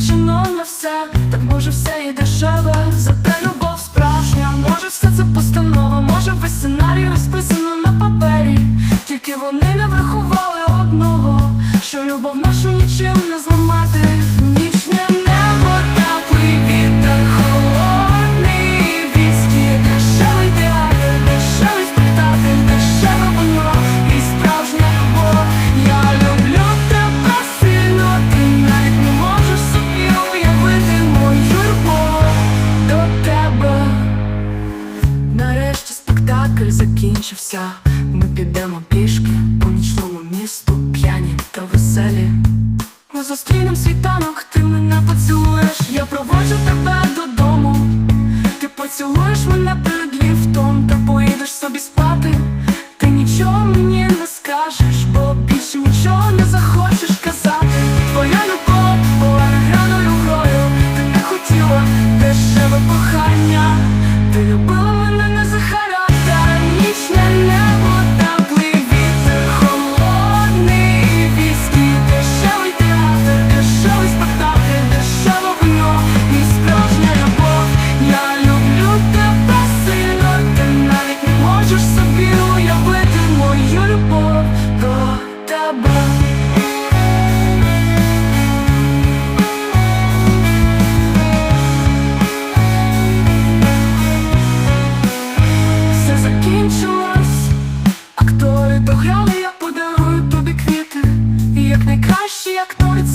витрачено на все, так може все і дешеве, зате любов справжня, може все це постанова, може весь сценарій розписано на папері, тільки вони не врахували одного, що любов нашу нічим не зламати. Закінчився. Ми підемо пішки по нічному місту, п'яні та веселі. Ми зустрінем світанок, ти мене поцілуєш, я проводжу тебе додому. Ти поцілуєш мене перед ліфтом та поїдеш собі спати. Ти програли, я подарую тобі квіти, І як найкраще, як торт